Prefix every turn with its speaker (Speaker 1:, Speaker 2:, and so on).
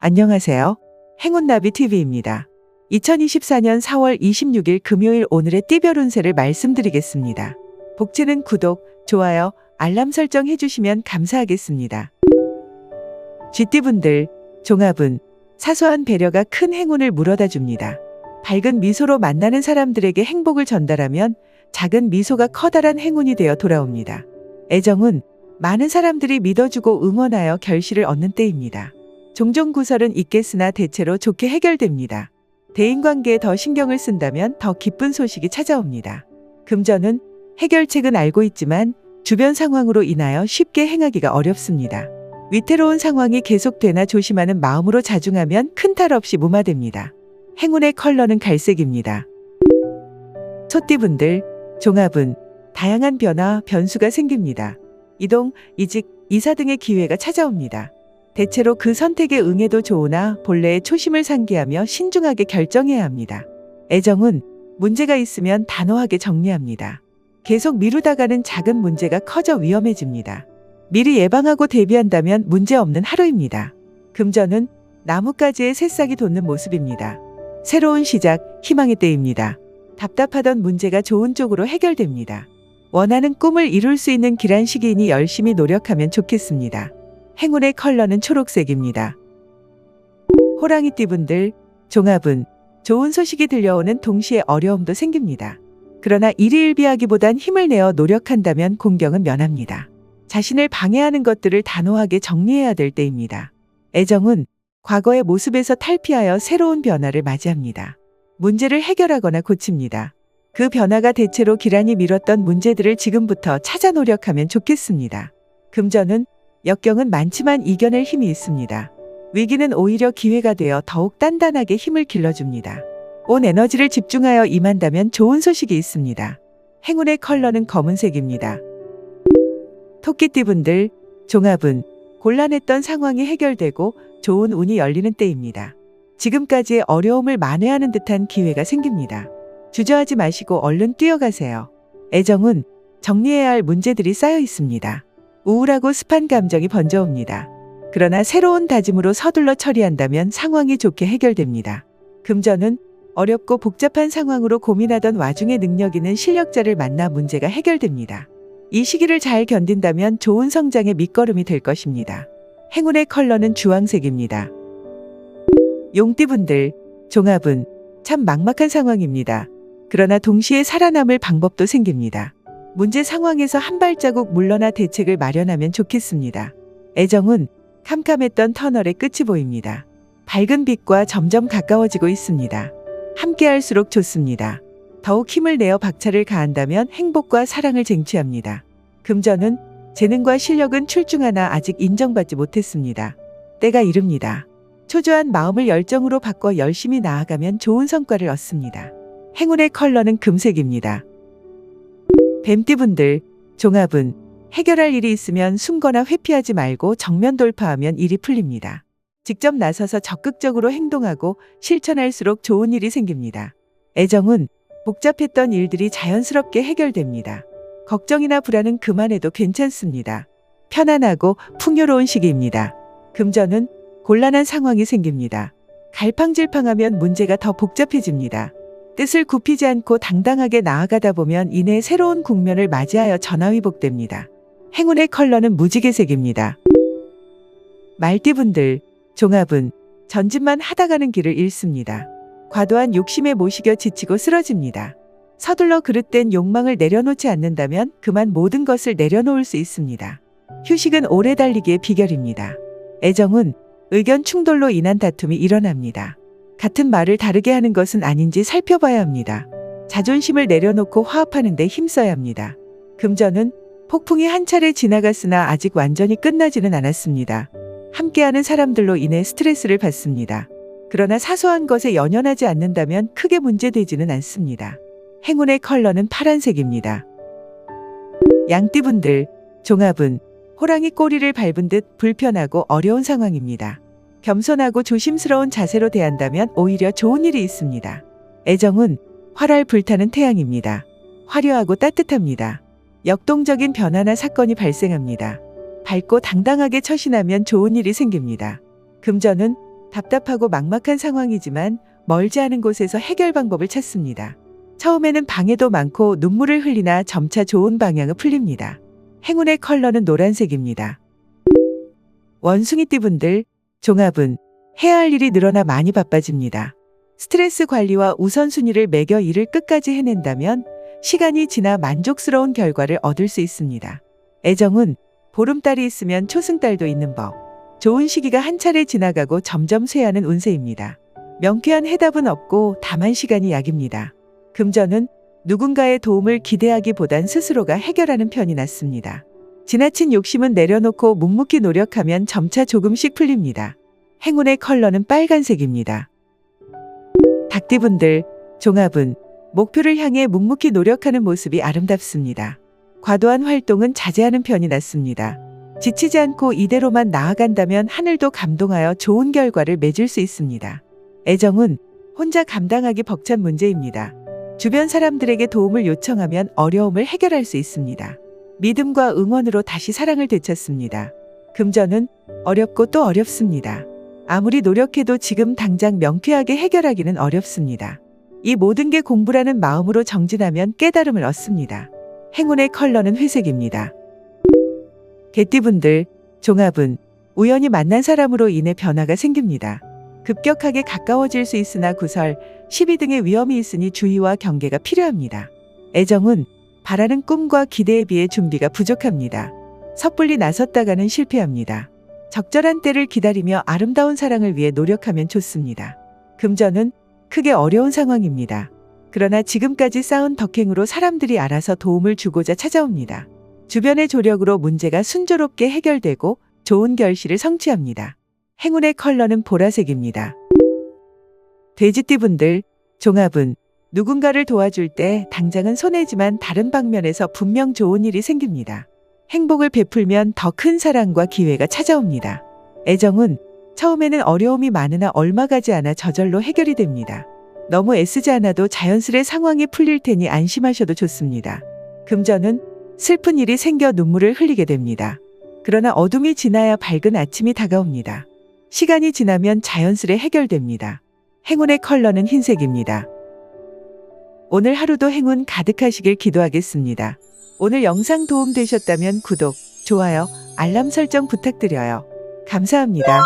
Speaker 1: 안녕하세요. 행운나비 TV입니다. 2024년 4월 26일 금요일 오늘의 띠별 운세를 말씀드리겠습니다. 복채는 구독, 좋아요, 알람 설정 해주시면 감사하겠습니다. 쥐띠분들, 종합은 사소한 배려가 큰 행운을 물어다 줍니다. 밝은 미소로 만나는 사람들에게 행복을 전달하면 작은 미소가 커다란 행운이 되어 돌아옵니다. 애정은 많은 사람들이 믿어주고 응원하여 결실을 얻는 때입니다. 종종 구설은 있겠으나 대체로 좋게 해결됩니다. 대인관계에 더 신경을 쓴다면 더 기쁜 소식이 찾아옵니다. 금전은 해결책은 알고 있지만 주변 상황으로 인하여 쉽게 행하기가 어렵습니다. 위태로운 상황이 계속되나 조심하는 마음으로 자중하면 큰 탈 없이 무마됩니다. 행운의 컬러는 갈색입니다. 소띠분들, 종합은 다양한 변화, 변수가 생깁니다. 이동, 이직, 이사 등의 기회가 찾아옵니다. 대체로 그 선택에 응해도 좋으나 본래의 초심을 상기하며 신중하게 결정해야 합니다. 애정은 문제가 있으면 단호하게 정리합니다. 계속 미루다가는 작은 문제가 커져 위험해집니다. 미리 예방하고 대비한다면 문제 없는 하루입니다. 금전은 나뭇가지에 새싹이 돋는 모습입니다. 새로운 시작, 희망의 때입니다. 답답하던 문제가 좋은 쪽으로 해결됩니다. 원하는 꿈을 이룰 수 있는 길한 시기이니 열심히 노력하면 좋겠습니다. 행운의 컬러는 초록색입니다. 호랑이띠분들, 종합은 좋은 소식이 들려오는 동시에 어려움도 생깁니다. 그러나 일희일비하기보단 힘을 내어 노력한다면 공경은 면합니다. 자신을 방해하는 것들을 단호하게 정리해야 될 때입니다. 애정은 과거의 모습에서 탈피하여 새로운 변화를 맞이합니다. 문제를 해결하거나 고칩니다. 그 변화가 대체로 기란이 미뤘던 문제들을 지금부터 찾아 노력하면 좋겠습니다. 금전은 역경은 많지만 이겨낼 힘이 있습니다. 위기는 오히려 기회가 되어 더욱 단단하게 힘을 길러줍니다. 온 에너지를 집중하여 임한다면 좋은 소식이 있습니다. 행운의 컬러는 검은색입니다. 토끼띠분들, 종합은 곤란했던 상황이 해결되고 좋은 운이 열리는 때입니다. 지금까지의 어려움을 만회하는 듯한 기회가 생깁니다. 주저하지 마시고 얼른 뛰어가세요. 애정은 정리해야 할 문제들이 쌓여 있습니다. 우울하고 습한 감정이 번져옵니다. 그러나 새로운 다짐으로 서둘러 처리한다면 상황이 좋게 해결됩니다. 금전은 어렵고 복잡한 상황으로 고민하던 와중에 능력 있는 실력자를 만나 문제가 해결됩니다. 이 시기를 잘 견딘다면 좋은 성장의 밑거름이 될 것입니다. 행운의 컬러는 주황색입니다. 용띠분들, 종합은 참 막막한 상황입니다. 그러나 동시에 살아남을 방법도 생깁니다. 문제 상황에서 한 발자국 물러나 대책을 마련하면 좋겠습니다. 애정은 캄캄했던 터널의 끝이 보입니다. 밝은 빛과 점점 가까워지고 있습니다. 함께할수록 좋습니다. 더욱 힘을 내어 박차를 가한다면 행복과 사랑을 쟁취합니다. 금전은 재능과 실력은 출중하나 아직 인정받지 못했습니다. 때가 이릅니다. 초조한 마음을 열정으로 바꿔 열심히 나아가면 좋은 성과를 얻습니다. 행운의 컬러는 금색입니다. 뱀띠분들, 종합은 해결할 일이 있으면 숨거나 회피하지 말고 정면 돌파하면 일이 풀립니다. 직접 나서서 적극적으로 행동하고 실천할수록 좋은 일이 생깁니다. 애정은 복잡했던 일들이 자연스럽게 해결됩니다. 걱정이나 불안은 그만해도 괜찮습니다. 편안하고 풍요로운 시기입니다. 금전은 곤란한 상황이 생깁니다. 갈팡질팡하면 문제가 더 복잡해집니다. 뜻을 굽히지 않고 당당하게 나아가다 보면 이내 새로운 국면을 맞이하여 전화위복됩니다. 행운의 컬러는 무지개색입니다. 말띠분들, 종합은 전진만 하다가는 길을 잃습니다. 과도한 욕심에 모시겨 지치고 쓰러집니다. 서둘러 그릇된 욕망을 내려놓지 않는다면 그만 모든 것을 내려놓을 수 있습니다. 휴식은 오래 달리기의 비결입니다. 애정은 의견 충돌로 인한 다툼이 일어납니다. 같은 말을 다르게 하는 것은 아닌지 살펴봐야 합니다. 자존심을 내려놓고 화합하는 데 힘써야 합니다. 금전은 폭풍이 한 차례 지나갔으나 아직 완전히 끝나지는 않았습니다. 함께하는 사람들로 인해 스트레스를 받습니다. 그러나 사소한 것에 연연하지 않는다면 크게 문제되지는 않습니다. 행운의 컬러는 파란색입니다. 양띠분들, 종합은 호랑이 꼬리를 밟은 듯 불편하고 어려운 상황입니다. 겸손하고 조심스러운 자세로 대한다면 오히려 좋은 일이 있습니다. 애정은 활활 불타는 태양입니다. 화려하고 따뜻합니다. 역동적인 변화나 사건이 발생합니다. 밝고 당당하게 처신하면 좋은 일이 생깁니다. 금전은 답답하고 막막한 상황이지만 멀지 않은 곳에서 해결 방법을 찾습니다. 처음에는 방해도 많고 눈물을 흘리나 점차 좋은 방향을 풀립니다. 행운의 컬러는 노란색입니다. 원숭이띠 분들, 종합은 해야 할 일이 늘어나 많이 바빠집니다. 스트레스 관리와 우선순위를 매겨 일을 끝까지 해낸다면 시간이 지나 만족스러운 결과를 얻을 수 있습니다. 애정은 보름달이 있으면 초승달도 있는 법. 좋은 시기가 한 차례 지나가고 점점 쇠하는 운세입니다. 명쾌한 해답은 없고 다만 시간이 약입니다. 금전은 누군가의 도움을 기대하기보단 스스로가 해결하는 편이 낫습니다. 지나친 욕심은 내려놓고 묵묵히 노력하면 점차 조금씩 풀립니다. 행운의 컬러는 빨간색입니다. 닭띠분들, 종합은 목표를 향해 묵묵히 노력하는 모습이 아름답습니다. 과도한 활동은 자제하는 편이 낫습니다. 지치지 않고 이대로만 나아간다면 하늘도 감동하여 좋은 결과를 맺을 수 있습니다. 애정은 혼자 감당하기 벅찬 문제입니다. 주변 사람들에게 도움을 요청하면 어려움을 해결할 수 있습니다. 믿음과 응원으로 다시 사랑을 되찾습니다. 금전은 어렵고 또 어렵습니다. 아무리 노력해도 지금 당장 명쾌하게 해결하기는 어렵습니다. 이 모든 게 공부라는 마음으로 정진하면 깨달음을 얻습니다. 행운의 컬러는 회색입니다. 개띠분들, 종합은 우연히 만난 사람으로 인해 변화가 생깁니다. 급격하게 가까워질 수 있으나 구설, 시비 등의 위험이 있으니 주의와 경계가 필요합니다. 애정은 바라는 꿈과 기대에 비해 준비가 부족합니다. 섣불리 나섰다가는 실패합니다. 적절한 때를 기다리며 아름다운 사랑을 위해 노력하면 좋습니다. 금전은 크게 어려운 상황입니다. 그러나 지금까지 쌓은 덕행으로 사람들이 알아서 도움을 주고자 찾아옵니다. 주변의 조력으로 문제가 순조롭게 해결되고 좋은 결실을 성취합니다. 행운의 컬러는 보라색입니다. 돼지띠분들, 종합은 누군가를 도와줄 때 당장은 손해지만 다른 방면에서 분명 좋은 일이 생깁니다. 행복을 베풀면 더 큰 사랑과 기회가 찾아옵니다. 애정은 처음에는 어려움이 많으나 얼마 가지 않아 저절로 해결이 됩니다. 너무 애쓰지 않아도 자연스레 상황이 풀릴 테니 안심하셔도 좋습니다. 금전은 슬픈 일이 생겨 눈물을 흘리게 됩니다. 그러나 어둠이 지나야 밝은 아침이 다가옵니다. 시간이 지나면 자연스레 해결됩니다. 행운의 컬러는 흰색입니다. 오늘 하루도 행운 가득하시길 기도하겠습니다. 오늘 영상 도움 되셨다면 구독, 좋아요, 알람 설정 부탁드려요. 감사합니다.